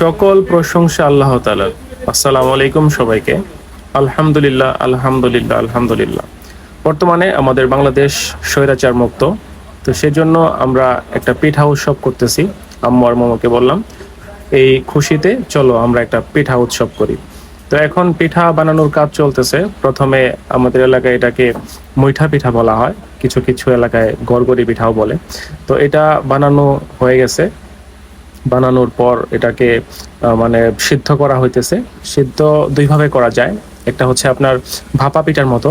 সকল প্রশংসা আল্লাহ তালার আসসালামু আলাইকুম সবাইকে। আলহামদুলিল্লাহ আলহামদুলিল্লাহ আলহামদুলিল্লাহ। বর্তমানে আমাদের বাংলাদেশ স্বৈরাচার মুক্ত। তো সেজন্য আমরা একটা পিঠা উৎসব করতেছি। আম্মু আর মোমোকে বললাম, এই খুশিতে চলো আমরা একটা পিঠা উৎসব করি। তো এখন পিঠা বানানোর কাজ চলতেছে। প্রথমে আমাদের এলাকায় এটাকে মুইঠা পিঠা বলা হয়। কিছু কিছু এলাকায় গড়গড়ি পিঠাও বলে। তো এটা বানানো হয়ে গেছে। বানানোর পর এটাকে মানে সিদ্ধ করা হইতেছে। সিদ্ধ দুইভাবে করা যায়। একটা হচ্ছে আপনার ভাপা পিঠার মতো।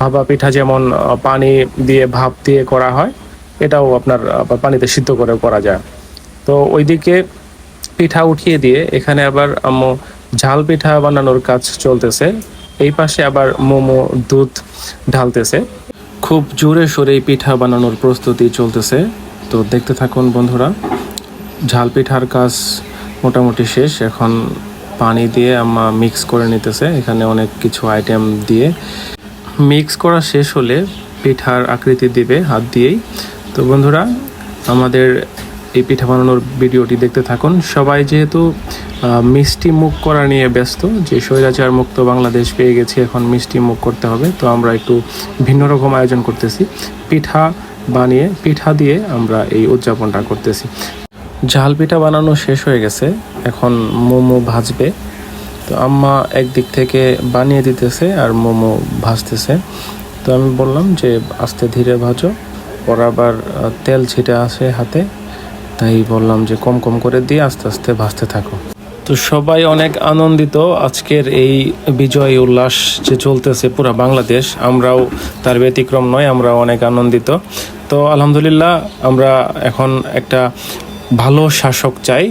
ভাপা পিঠা যেমন পানি দিয়ে ভাপ দিয়ে করা হয়, এটাও আপনার পানিতে সিদ্ধ করে করা যায়। তো ওইদিকে পিঠা উঠিয়ে দিয়ে এখানে আবার ঝাল পিঠা বানানোর কাজ চলতেছে। এই পাশে আবার মোমো, দুধ ঢালতেছে। খুব জোরে সোরে পিঠা বানানোর প্রস্তুতি চলতেছে। তো দেখতে থাকুন বন্ধুরা। ঝাল পিঠার কাজ মোটামুটি শেষ। এখন পানি দিয়ে আম্মা মিক্স করে নিতেছে। এখানে অনেক কিছু আইটেম দিয়ে। মিক্স করা শেষ হলে পিঠার আকৃতি দিবে হাত দিয়েই। তো বন্ধুরা, আমাদের এই পিঠা বানানোর ভিডিওটি দেখতে থাকুন। সবাই যেহেতু মিষ্টি মুখ করা নিয়ে ব্যস্ত, যে স্বৈরাচার মুক্ত বাংলাদেশ পেয়ে গেছি, এখন মিষ্টি মুখ করতে হবে। তো আমরা একটু ভিন্ন রকম আয়োজন করতেছি। পিঠা বানিয়ে, পিঠা দিয়ে আমরা এই উদযাপনটা করতেছি। ঝাল পিঠা বানানো শেষ হয়ে গেছে। এখন মোমো ভাজবে। তো আম্মা একদিক থেকে বানিয়ে দিতেছে আর মোমো ভাজতেছে। তো আমি বললাম যে, আস্তে ধীরে ভাজো। ওর আবার তেল ছিটে আসে হাতে। তাই বললাম যে, কম কম করে দিয়ে আস্তে আস্তে ভাজতে থাকো। তো সবাই অনেক আনন্দিত। আজকের এই বিজয় উল্লাস যে চলতেছে পুরো বাংলাদেশ, আমরাও তার ব্যতিক্রম নয় আমরা অনেক আনন্দিত। তো আলহামদুলিল্লাহ, আমরা এখন একটা ভালো শাসক চাই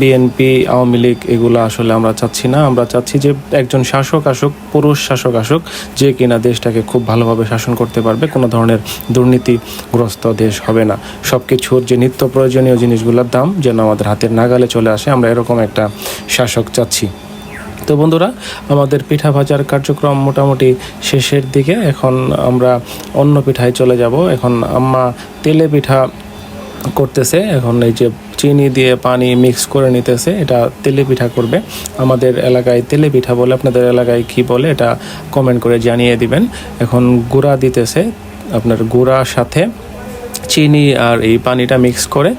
বিএনপি আওয়ামী লীগ, এগুলো আসলে আমরা চাচ্ছি না। আমরা চাচ্ছি যে একজন শাসক আসুক, পুরুষ শাসক আসুক, যে কিনা দেশটাকে খুব ভালোভাবে শাসন করতে পারবে, কোনো ধরনের দুর্নীতিগ্রস্ত দেশ হবে না। সব কিছুর যে নিত্য প্রয়োজনীয় জিনিসগুলোর দাম যেন আমাদের হাতের নাগালে চলে আসে, আমরা এরকম একটা শাসক চাচ্ছি। তো বন্ধুরা, আমাদের পিঠা ভাজার কার্যক্রম মোটামুটি শেষের দিকে। এখন আমরা অন্য পিঠায় চলে যাব। এখন আম্মা তেলে পিঠা করতেছে। এখন এই যে চিনি দিয়ে পানি মিক্স করে নিতেছে, এটা তেলে পিঠা করবে। আমাদের এলাকায় তেলে পিঠা বলে, আপনাদের এলাকায় কি বলে, এটা কমেন্ট করে জানিয়ে দিবেন। এখন গুঁড়া দিতেছে, আপনার গুঁড়ার সাথে চিনি আর এই পানিটা মিক্স করে,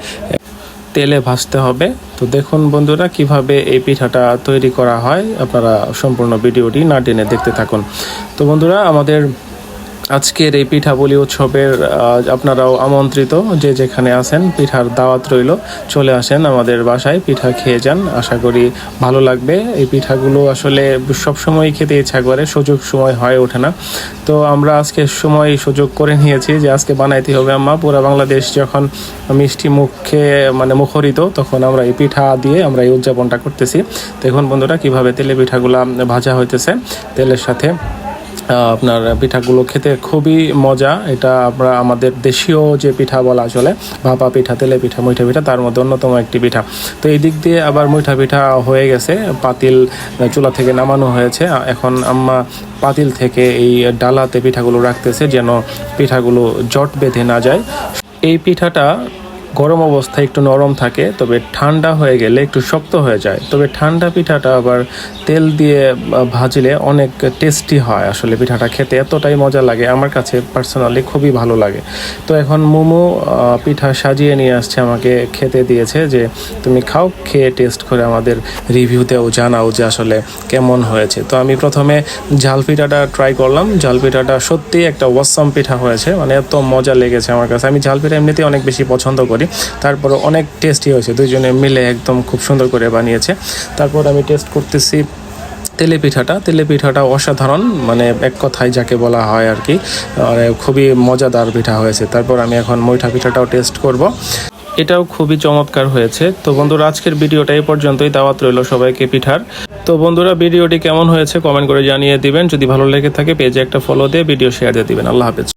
তেলে ভাজতে হবে। তো দেখুন বন্ধুরা, কীভাবে এই পিঠাটা তৈরি করা হয়, আপনারা সম্পূর্ণ ভিডিওটি না টেনে দেখতে থাকুন। তো বন্ধুরা, আমাদের আজকের এই পিঠা বলি উৎসবের আপনারাও আমন্ত্রিত যে যেখানে আছেন, পিঠার দাওয়াত রইল। চলে আসেন আমাদের বাসায়, পিঠা খেয়ে যান। আশা করি ভালো লাগবে। এই পিঠাগুলো আসলে সবসময় খেতে ইচ্ছা করে, সুযোগ সময় হয়ে ওঠে না। তো আমরা আজকে সময় সুযোগ করে নিয়েছি যে আজকে বানাইতে হবে আম্মা। পুরা বাংলাদেশ যখন মিষ্টি মুখে মানে মুখরিত, তখন আমরা এই পিঠা দিয়ে আমরা এই উদযাপনটা করতেছি। দেখুন বন্ধুরা, কীভাবে তেলে পিঠাগুলা ভাজা হইতেছে। তেলের সাথে আপনার পিঠাগুলো খেতে খুবই মজা। এটা আমরা আমাদের দেশীয় যে পিঠা বলা চলে, ভাপা পিঠা, তেলে পিঠা, মুইঠা পিঠা, তার মধ্যে অন্যতম একটি পিঠা। তো এই দিক দিয়ে আবার মুইঠা পিঠা হয়ে গেছে, পাতিল চুলা থেকে নামানো হয়েছে। এখন আম্মা পাতিল থেকে এই ডালাতে পিঠাগুলো রাখতেছে, যেন পিঠাগুলো জট বেঁধে না যায়। এই পিঠাটা গরম অবস্থায় একটু নরম থাকে, তবে ঠান্ডা হয়ে গেলে একটু শক্ত হয়ে যায়। তবে ঠান্ডা পিঠাটা আবার তেল দিয়ে ভাজলে অনেক টেস্টি হয় আসলে পিঠাটা খেতে। এতটাই মজা লাগে, আমার কাছে পার্সোনালি খুবই ভালো লাগে। তো এখন মোমো পিঠা সাজিয়ে নিয়ে আসছে, আমাকে খেতে দিয়েছে যে, তুমি খাও, খেয়ে টেস্ট করে আমাদের রিভিউতেও জানাও যে আসলে কেমন হয়েছে। তো আমি প্রথমে ঝাল পিঠাটা ট্রাই করলাম। ঝাল পিঠাটা সত্যি একটা ওয়াসাম পিঠা হয়েছে মানে এত মজা লেগেছে আমার কাছে। আমি ঝাল পিঠা এমনিতেই অনেক বেশি পছন্দ করি তারপরে অনেক টেস্টি হয়েছে, দুইজনে মিলে একদম খুব সুন্দর করে বানিয়েছে। তারপর আমি টেস্ট করতেছি তেলে পিঠাটা। তেলে পিঠাটা অসাধারণ মানে এক কথায় যাকে বলা হয় আর কি মানে খুবই মজাদার পিঠা হয়েছে। তারপর আমি এখন মৈঠা পিঠাটাও টেস্ট করব। এটাও খুবই চমৎকার হয়েছে। তো বন্ধুরা, আজকের ভিডিওটা এই পর্যন্তই। দাওয়াত রইল সবাইকে পিঠার। তো বন্ধুরা, ভিডিওটি কেমন হয়েছে কমেন্ট করে জানিয়ে দিবেন। যদি ভালো লেগে থাকে, পেজে একটা ফলো দিয়ে ভিডিও শেয়ার দিয়ে দিবেন। আল্লাহ হাফেজ।